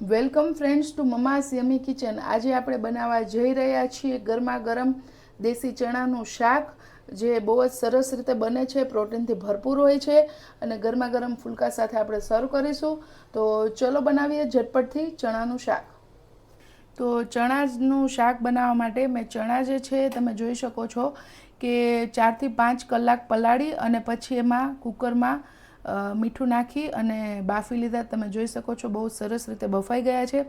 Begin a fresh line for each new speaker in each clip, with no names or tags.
Welcome friends to mama's yummy kitchen. આજે આપણે બનાવવા જઈ રહ્યા છીએ ગરમા ગરમ દેશી ચણાનું શાક, જે બહુ જ સરસ રીતે બને છે, પ્રોટીનથી ભરપૂર હોય છે અને ગરમા ગરમ ફુલકા સાથે આપણે સર્વ કરીશું. તો ચલો બનાવીએ ઝટપટથી ચણાનું શાક. તો ચણાનું શાક બનાવવા માટે મેં ચણા જે છે, તમે જોઈ શકો છો કે ચારથી પાંચ કલાક પલાળી અને પછી એમાં કુકરમાં મીઠું નાખી અને બાફી લીધા. તમે જોઈ શકો છો બહુ સરસ રીતે બફાઈ ગયા છે.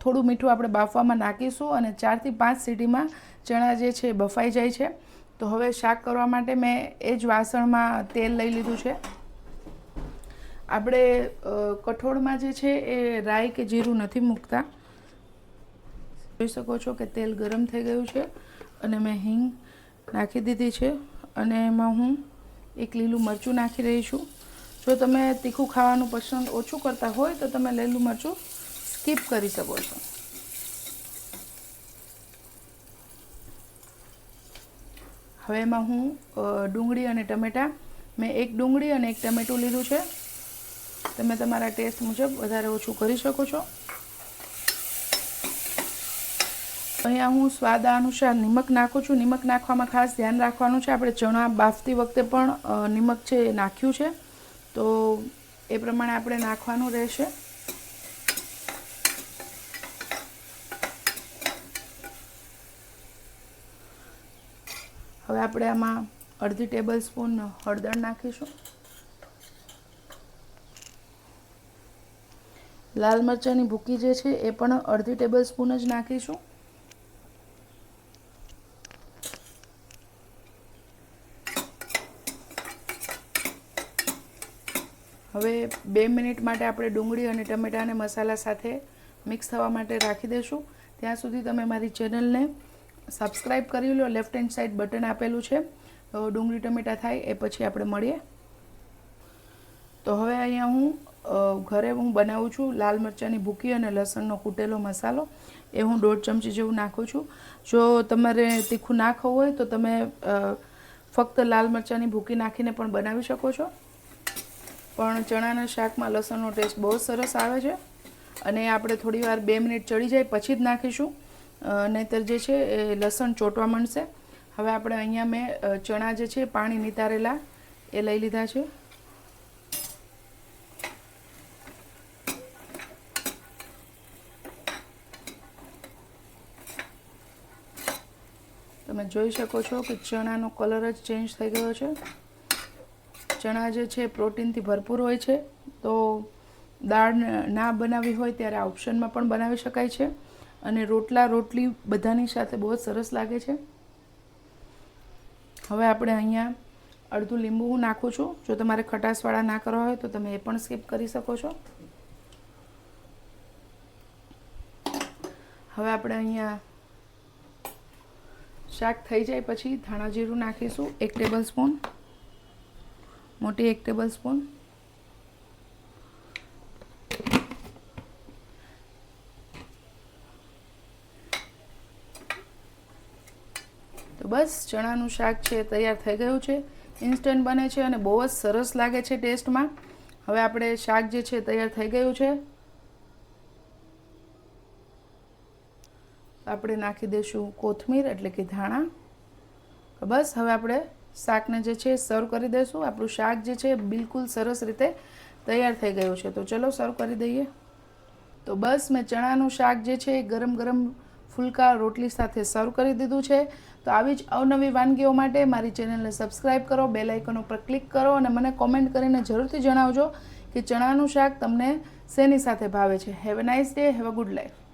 થોડું મીઠું આપણે બાફવામાં નાખીશું અને ચારથી પાંચ સીટીમાં ચણા જે છે બફાઈ જાય છે. તો હવે શાક કરવા માટે મેં એ જ વાસણમાં તેલ લઈ લીધું છે. આપણે કઠોળમાં જે છે એ રાઈ કે જીરું નથી મૂકતા. જોઈ શકો છો કે તેલ ગરમ થઈ ગયું છે અને મેં હિંગ નાખી દીધી છે અને એમાં હું એક લીલું મરચું નાખી રહી છું. જો તમે તીખું ખાવાનું પસંદ ઓછું કરતા હોય તો તમે લીલું મરચું સ્કીપ કરી શકો છો. હવે એમાં હું ડુંગળી અને ટમેટાં, મેં એક ડુંગળી અને એક ટમેટું લીધું છે. તમે તમારા ટેસ્ટ મુજબ વધારે ઓછું કરી શકો છો. અહીંયા હું સ્વાદ અનુસાર નિમક નાખું છું. નિમક નાખવામાં ખાસ ધ્યાન રાખવાનું છે. આપણે ચણા બાફતી વખતે પણ નિમક છે એ નાખ્યું છે. તો એ પ્રમાણે આપણે નાખવાનું રહેશે. હવે આપણે આમાં અડધી ટેબલ સ્પૂન હળદર નાખીશું. લાલ મરચાંની ભૂકી જે છે એ પણ અડધી ટેબલ સ્પૂન જ નાખીશું. હવે બે મિનિટ માટે આપણે ડુંગળી અને ટમેટાને મસાલા સાથે મિક્સ થવા માટે રાખી દઈશું. ત્યાં સુધી તમે મારી ચેનલને સબસ્ક્રાઈબ કરી લો, લેફ્ટ હેન્ડ સાઈડ બટન આપેલું છે. તો ડુંગળી ટમેટા થાય એ પછી આપણે મળીએ. તો હવે અહીંયા હું ઘરે હું બનાવું છું લાલ મરચાંની ભૂકી અને લસણનો કૂટેલો મસાલો. એ હું દોઢ ચમચી જેવું નાખું છું. જો તમારે તીખું ના ખાવું હોય તો તમે ફક્ત લાલ મરચાંની ભૂકી નાખીને પણ બનાવી શકો છો. પણ ચણાના શાકમાં લસણનો ટેસ્ટ બહુ સરસ આવે છે. અને આપણે થોડી વાર બે મિનિટ ચડી જાય પછી જ નાખીશું. નહીંતર જે છે એ લસણ ચોંટવા માંડશે. હવે આપણે અહીંયા મેં ચણા જે છે પાણી નિતારેલા, એ લઈ લીધા છે. તમે જોઈ શકો છો કે ચણાનો કલર જ ચેન્જ થઈ ગયો છે. ચણા જે છે પ્રોટીનથી ભરપૂર હોય છે. તો દાળ ના બનાવી હોય ત્યારે આ ઓપ્શનમાં પણ બનાવી શકાય છે. અને રોટલા, રોટલી બધાની સાથે બહુ જ સરસ લાગે છે. હવે આપણે અહીંયા અડધું લીંબુ હું નાખું છું. જો તમારે ખટાશવાળા ના કરવા હોય તો તમે એ પણ સ્કીપ કરી શકો છો. હવે આપણે અહીંયા શાક થઈ જાય પછી ધાણા જીરું નાખીશું એક ટેબલ સ્પૂન. મોટી એક ટેબલ સ્પૂન તો બસ, ચણાનું શાક છે, તૈયાર થઈ ગયું છે. ઇન્સ્ટન્ટ બને છે અને બહુ જ સરસ લાગે છે ટેસ્ટમાં. હવે આપણે શાક જે છે તૈયાર થઈ ગયું છે. આપણે નાખી દઈશું કોથમીર એટલે કે ધાણા. બસ, હવે આપણે શાકને જે છે સર્વ કરી દઈશું. આપણું શાક જે છે બિલકુલ સરસ રીતે તૈયાર થઈ ગયું છે. તો ચલો સર્વ કરી દઈએ. તો બસ મેં ચણાનું શાક જે છે એ ગરમ ગરમ ફુલકા રોટલી સાથે સર્વ કરી દીધું છે. તો આવી જ અવનવી વાનગીઓ માટે મારી ચેનલને સબસ્ક્રાઈબ કરો બેલ આઇકન ઉપર ક્લિક કરો અને મને કોમેન્ટ કરીને જરૂરથી જણાવજો કે ચણાનું શાક તમને શેની સાથે ભાવે છે. Have a nice day have a good life